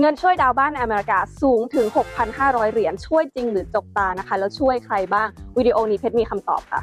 เงินช่วยดาวบ้านอเมริกาสูงถึง 6,500 เหรียญช่วยจริงหรือจกตานะคะ แล้วช่วยใครบ้างวิดีโอนี้เพชรมีคำตอบค่ะ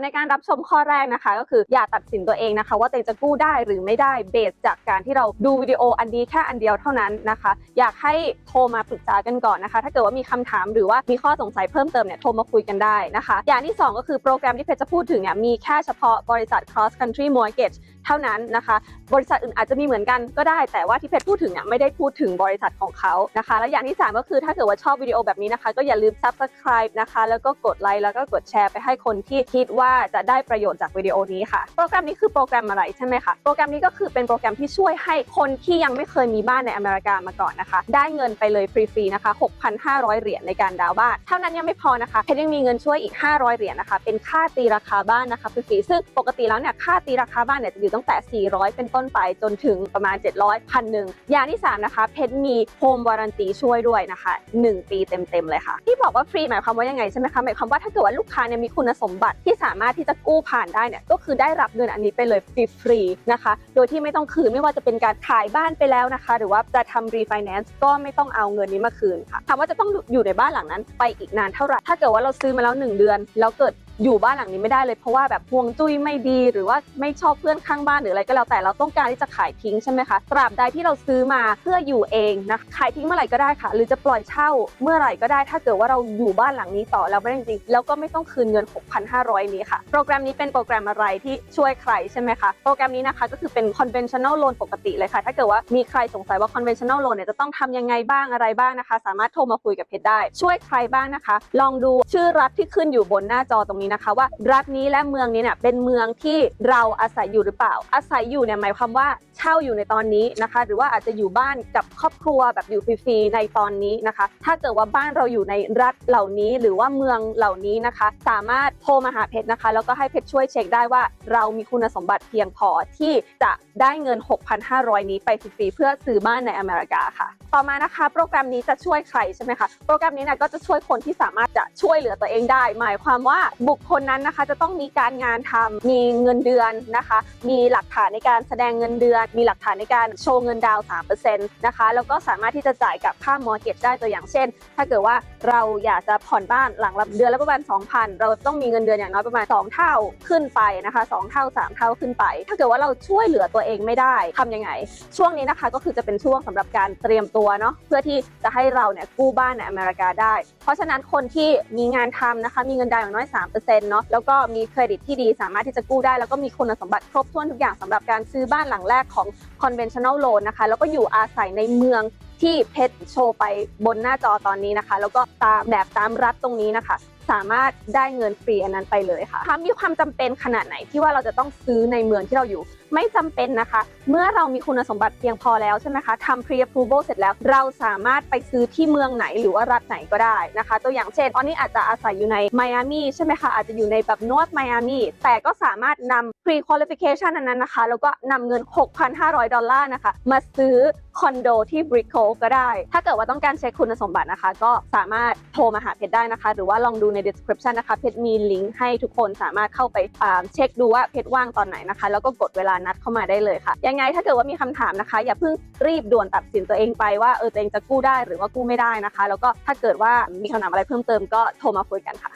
กฎในการรับชมข้อแรกนะคะ ก็คืออย่าตัดสินตัวเองนะคะ ว่าตัวเองจะกู้ได้หรือไม่ได้เบสจากการที่เราดูวิดีโออันดีแค่อันเดียวเท่านั้นนะคะ อยากให้โทรมาปรึกษากันก่อนนะคะ ถ้าเกิดว่ามีคำถามหรือว่ามีข้อสงสัยเพิ่มเติมเนี่ยโทรมาคุยกันได้นะคะ อย่างที่สองก็คือโปรแกรมที่เพชรจะพูดถึงเนี่ยมีแค่เฉพาะบริษัท cross country mortgage เท่านั้นนะคะ บริษัทอื่นอาจจะมีเหมือนกันก็ได้ แต่ว่าที่เพชรพูดถึงเนี่ยไม่ได้พูดถึงบริษัทของเขานะคะ และอย่างที่ 3 ก็คือถ้าเกิดว่าชอบวิดีโอแบบนี้นะคะ ก็อย่าลืม subscribe นะคะ แล้วก็กดไลค์แล้วก็กดแชร์ไปให้คนที่คิดว่าจะได้ประโยชน์จากวิดีโอนี้ค่ะ โปรแกรมนี้คือโปรแกรมอะไรใช่ไหมคะโปรแกรมนี้ก็คือเป็นโปรแกรมที่ช่วยให้คนที่ยังไม่เคยมีบ้านในอเมริกามาก่อนนะคะ ได้เงินไปเลยฟรีๆนะคะ 6,500 เหรียญในการดาวน์บ้าน เท่านั้นยังไม่พอนะคะเพชรยังมีเงินช่วยอีก 500 เหรียญนะคะ เป็นค่าตีราคาบ้านนะคะฟรีๆซึ่งปกติแล้วเนี่ยค่าตีราคาบ้านเนี่ยจะอยู่ตั้งแต่ 400 เป็นต้นไปจนถึงประมาณ 700พันหนึ่งอย่างที่ 3 นะคะ เพชรมีโฮมวารันตีช่วยด้วยนะคะ 1 ปีเต็มๆเลยค่ะ ที่บอกว่าฟรีหมายความว่ายังไงใช่ไหมคะหมายความว่าถ้าเกิดว่าลูกค้าเนี่ยมีคุณสมบัติที่สาามารถที่จะกู้ผ่านได้เนี่ยก็คือได้รับเงินอันนี้ไปเลยฟรีๆนะคะ โดยที่ไม่ต้องคืนไม่ว่าจะเป็นการขายบ้านไปแล้วนะคะ หรือว่าจะทำรีไฟแนนซ์ก็ไม่ต้องเอาเงินนี้มาคืนค่ะถามว่าจะต้องอยู่ในบ้านหลังนั้นไปอีกนานเท่าไหร่ถ้าเกิดว่าเราซื้อมาแล้ว 1 เดือน แล้วเกิด อยู่บ้านหลังนี้ไม่ได้เลยเพราะว่าแบบฮวงจุ้ยไม่ดี หรือว่าไม่ชอบเพื่อนข้างบ้านหรืออะไรก็แล้วแต่เราต้องการที่จะขายทิ้งใช่ไหมคะตราบใดที่เราซื้อมาเพื่ออยู่เองนะขายทิ้งเมื่อไหร่ก็ได้ค่ะ หรือจะปล่อยเช่าเมื่อไหร่ก็ได้ ถ้าเกิดว่าเราอยู่บ้านหลังนี้ต่อแล้วไม่ได้จริงแล้วก็ไม่ต้องคืนเงิน 6,500 นี้ค่ะ โปรแกรมนี้เป็นโปรแกรมอะไรที่ช่วยใครใช่ไหมคะโปรแกรมนี้นะคะก็คือเป็น conventional loan ปกติเลยค่ะ ถ้าเกิดว่ามีใครสงสัยว่า conventional loan เนี่ยจะต้องทำยังไงบ้างอะไรบ้างนะคะ สามารถโทรมาคุยกับเพชรได้ ช่วยใครบ้างนะคะ ลองดูชื่อรัฐที่ขึ้นอยู่บนหน้าจอตรงนี้นะคะว่ารัฐนี้และเมืองนี้เนี่ยเป็นเมืองที่เราอาศัยอยู่หรือเปล่า อาศัยอยู่เนี่ยหมายความว่าเช่าอยู่ในตอนนี้นะคะ หรือว่าอาจจะอยู่บ้านกับครอบครัวแบบอยู่ฟรีๆในตอนนี้นะคะ ถ้าเกิดว่าบ้านเราอยู่ในรัฐเหล่านี้ หรือว่าเมืองเหล่านี้นะคะ สามารถโทรมาหาเพชรนะคะ แล้วก็ให้เพชรช่วยเช็คได้ว่า เรามีคุณสมบัติเพียงพอที่จะได้เงิน 6,500 นี้ไปฟรีๆเพื่อซื้อบ้านในอเมริกาค่ะ ต่อมานะคะโปรแกรมนี้จะช่วยใครใช่ไหมคะโปรแกรมนี้เนี่ยก็จะช่วยคนที่สามารถจะช่วยเหลือตัวเองได้ หมายความว่าบุคคลนั้นนะคะจะต้องมีการงานทำมีเงินเดือนนะคะ มีหลักฐานในการแสดงเงินเดือน มีหลักฐานในการโชว์เงินดาวน์3%นะคะแล้วก็สามารถที่จะจ่ายกับค่ามอร์เกจได้ตัวอย่างเช่น ถ้าเกิดว่าเราอยากจะผ่อนบ้านหลังละเดือนละประมาณ 2,000 เราต้องมีเงินเดือนอย่างน้อยประมาณ 2 เท่าขึ้นไปนะคะ 2 เท่า 3 เท่าขึ้นไป ถ้าเกิดว่าเราช่วยเหลือตัวเองไม่ได้ทำยังไง ช่วงนี้นะคะก็คือจะเป็นช่วงสำหรับการเตรียมตัวเนาะเพื่อที่จะให้เราเนี่ยกู้บ้านในอเมริกาได้ เพราะฉะนั้นคนที่มีงานทำนะคะมีเงินไดาวน์อย่างน้อย3%เนาะแล้วก็มีเครดิตที่ดีสามารถที่จะกู้ได้ แล้วก็มีคุณสมบัติครบถ้วนทุกอย่างสำหรับการซื้อบ้านหลังแรกของ conventional loan นะคะแล้วก็อยู่อาศัยในเมืองที่เพชรโชว์ไปบนหน้าจอตอนนี้นะคะ แล้วก็ตามแบบตามรัฐตรงนี้นะคะสามารถได้เงินฟรีอันนั้นไปเลยค่ะถามีความจำเป็นขนาดไหนที่ว่าเราจะต้องซื้อในเมืองที่เราอยู่ ไม่จำเป็นนะคะ เมื่อเรามีคุณสมบัติเพียงพอแล้วใช่ไหมคะทำ pre approval เสร็จแล้ว เราสามารถไปซื้อที่เมืองไหนหรือว่ารัฐไหนก็ได้นะคะ ตัวอย่างเช่นตอนนี้อาจจะอาศัยอยู่ในไมอามีใช่ไหมคะอาจจะอยู่ในแบบ North Miami แต่ก็สามารถนำ pre qualification อันนั้นนะคะ แล้วก็นำเงิน 6,500 ดอลลาร์นะคะ มาซื้อคอนโดที่ Brick Cove ก็ได้ ถ้าเกิดว่าต้องการเช็คคุณสมบัตินะคะ ก็สามารถโทรมาหาเพจได้นะคะ หรือว่าลองดูใน description นะคะเพจมีลิงก์ให้ทุกคนสามารถเข้าไปอ่าเช็คดูว่าเพจว่างตอนไหนนะคะ แล้วก็กดเวลานัดเข้ามาได้เลยค่ะ ยังไงถ้าเกิดว่ามีคำถามนะคะ อย่าเพิ่งรีบด่วนตัดสินตัวเองไปว่าเออตัวเองจะกู้ได้หรือว่ากู้ไม่ได้นะคะ แล้วก็ถ้าเกิดว่ามีคำถามอะไรเพิ่มเติมก็โทรมาคุยกันค่ะ